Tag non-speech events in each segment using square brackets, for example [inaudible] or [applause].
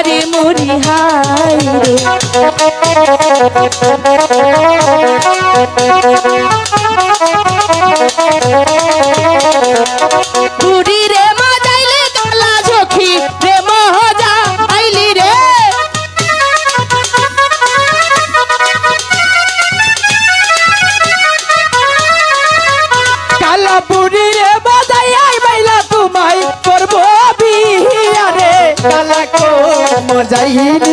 আরে মরি হাই রে। মজাইনি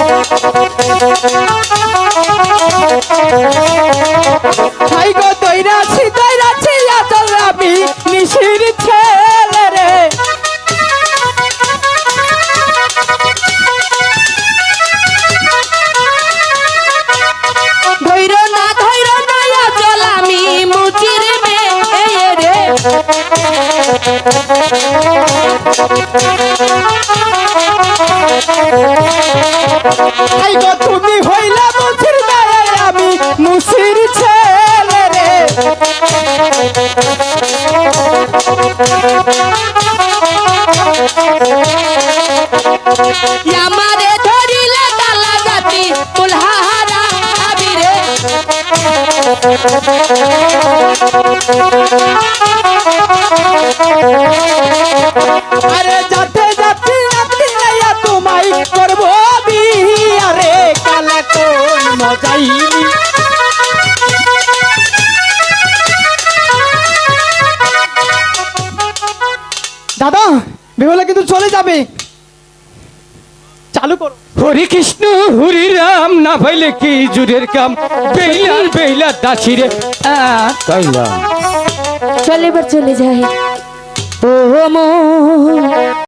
তুমি হইলা মুছির মায়ে আমি মুছির ছেলে রে। আমারে ধরিলে কালা জাতি কুলহারা আবিরে আরে [laughs] মজাইনি দাদা বেহুলা কিন্তু চলে যাবে। চালু করো। হরে কৃষ্ণ হরে রাম না ভাইলে কি জুরের কাম? বেইলার বেইলার দাসি রে। চলে এবার চলে যাই। ও